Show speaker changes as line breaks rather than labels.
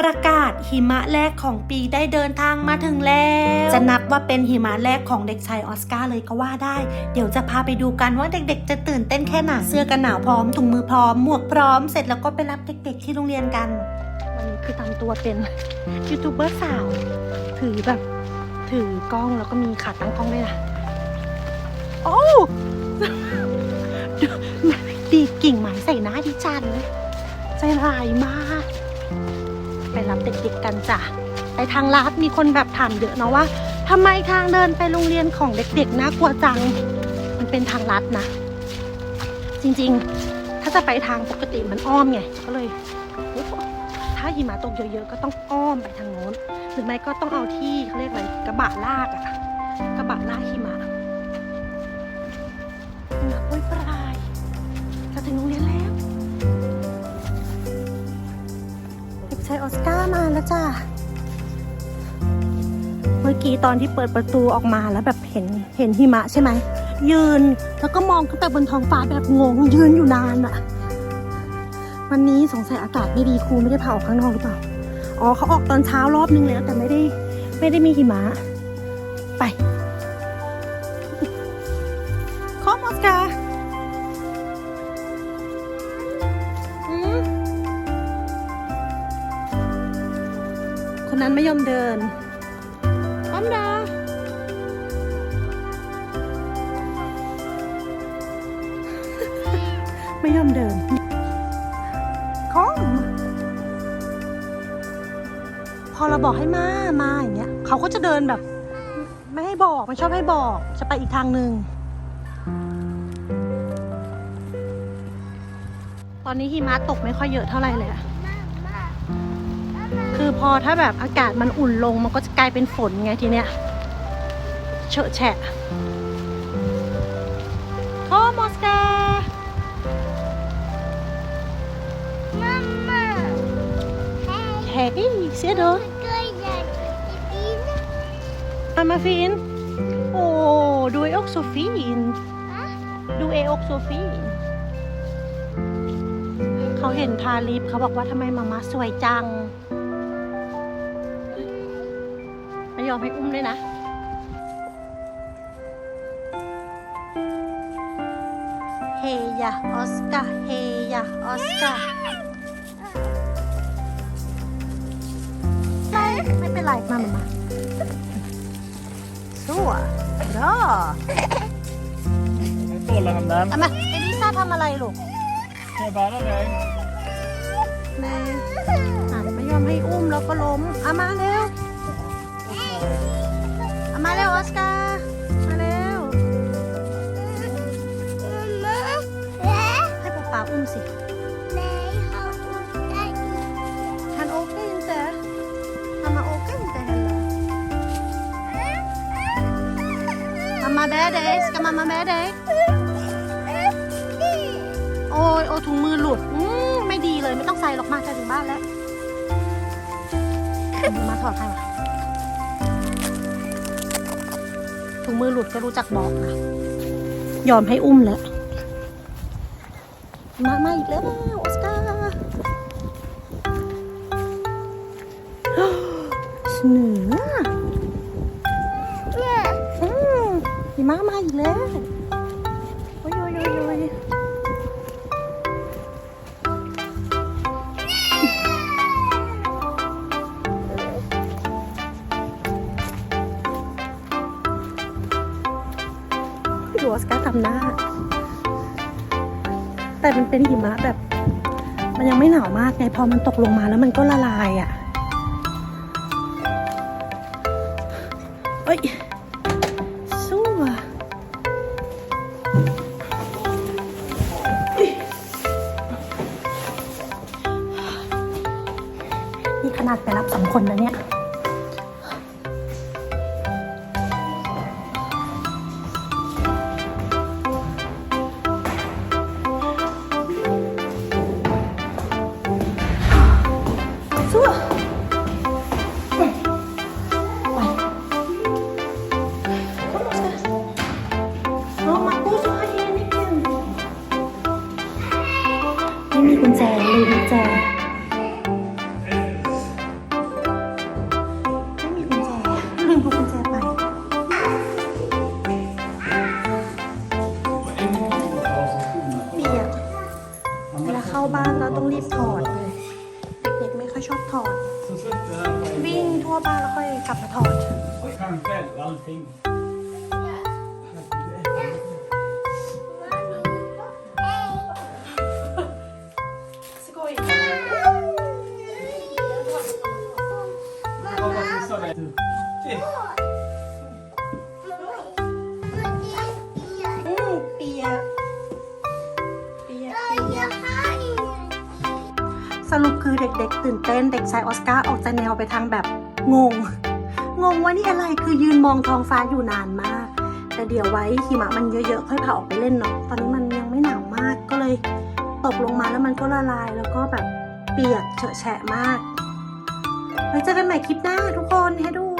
ประกาศหิมะแรกของปีได้เดินทางมาถึงแล้ว จะนับว่าเป็นหิมะแรกของเด็กชายออสการ์เลยก็ว่าได้ เดี๋ยวจะพาไปดูกันว่าเด็กๆ จะตื่นเต้นแค่ไหนเสื้อกันหนาวพร้อมถุงมือพร้อมหมวกพร้อมเสร็จแล้วก็ไปรับเด็กๆที่โรงเรียนกันวันนี้คือทำตัวเป็นยูทูบเบอร์สาว ถือแบบ ถือกล้องแล้วก็มีขาตั้งกล้องด้วยนะโอ้ดีดกิ่งไม้ใส่หน้าดิฉันใจร้ายมาก ไปรับเด็กๆกันจ้ะไปทางลัดมีคนแบบถามเยอะเนาะว่าทำไมทางเดินไปโรงเรียนของเด็กๆน่ากลัวจัง มันเป็นทางลัดนะ จริงๆ ถ้าจะไปทางปกติมันอ้อมไงก็เลยถ้าหิมะตกเยอะๆก็ต้องอ้อมไปทางโน้น หรือไม่ก็ต้องเอาที่เขาเรียกอะไรกระบะลากอะกระบะลากหิมะหนักโอ้ยปลายจะถึงโรงเรียนแล้ว ยออสการ์มาแล้วจ้าเมื่อกี้ตอนที่เปิดประตูออกมาแล้วแบบเห็นเห็นหิมะใช่ไหม ยืนแล้วก็มองขึ้นไปบนท้องฟ้าแบบงงยืนอยู่นานอะวันนี้สงสัยอากาศไม่ดีครูไม่ได้พาออกข้างนอกหรือเปล่า อ๋อเขาออกตอนเช้ารอบนึงแล้วแต่ไม่ได้ไม่ได้มีหิมะไป คนนั้นไม่ยอมเดินอ้อมดาไม่ยอมเดินคอมพอเราบอกให้มามาอย่างเงี้ยเขาก็จะเดินแบบ ไม่ให้บอกไม่ชอบให้บอก จะไปอีกทางหนึ่งตอนนี้หิมะตกไม่ค่อยเยอะเท่าไหร่เลยอะคือ พอถ้าแบบอากาศมันอุ่นลงมันก็จะกลายเป็นฝนไงทีเนี้ยเฉอะแฉะโทมอสกา
Mama. Hey.
แฮปปี้เสียเด้อ
Good.
มามาฟิน โอ้ ดูเออกโซฟีนดูเออกโซฟีนเขาเห็นทาลิปเขาบอกว่าทำไมมามาสวยจัง ยอมให้อุ้มด้วยนะเฮยาออสการ์เฮยาออสการ์ไม่ไม่เป็นไรมามามาสู้อะรอ
Bollar han den?
เอามาเอลิซ่าทำอะไรลูก
Jag bara dig.
แม่อะไม่ยอมให้อุ้มแล้วก็ล้มเอามาเร็ว
Mamma
med dig. Ska mamma med dig? โอ้ยโอ้ถุงมือหลุดอืมไม่ดีเลยไม่ต้องใส่หรอกมาจะถึงบ้านแล้ว มาถอดให้มาถุงมือหลุดก็รู้จักบอกนะ ยอมให้อุ้มแล้ว มามาอีกแล้วออสการ์เสนืออื มะมาอีกแล้วโอ้ยโอ้ยโอ้ยโอ้ยดูออสการ์ทำหน้า แต่มันเป็นหิมะแบบ มันยังไม่หนาวมากไง พอมันตกลงมาแล้วมันก็ละลายอะ เอ้ย นี่ขนาดไปรับสองคนแล้วเนี่ย ไม่มีกุญแจลืมกุญแจไม่มีกุญแจลืมพกกุญแจไป
เปี
ยก
เวลาเข้าบ้านเรา
ต้องรีบถอดเลยเด็กๆไม่ค่อยชอบถอด วิ่งทั่วบ้านแล้วค่อยกลับมาถอด
Kan kväll, allting.
อืมเปียกเปียกเปียกสรุปคือเด็กๆ ตื่นเต้นเด็กชายออสการ์ออกจะแนวไปทางแบบงง งงว่านี่อะไรคือยืนมองท้องฟ้าอยู่นานมาก แต่เดี๋ยวไว้หิมะมันเยอะๆ ค่อยพาออกไปเล่นเนาะตอนนี้มันยังไม่หนาวมากก็เลยตกลงมาแล้วมันก็ละลายแล้วก็แบบเปียกเฉอะแฉะมากไว้เจอกันใหม่คลิปหน้าทุกคนเฮ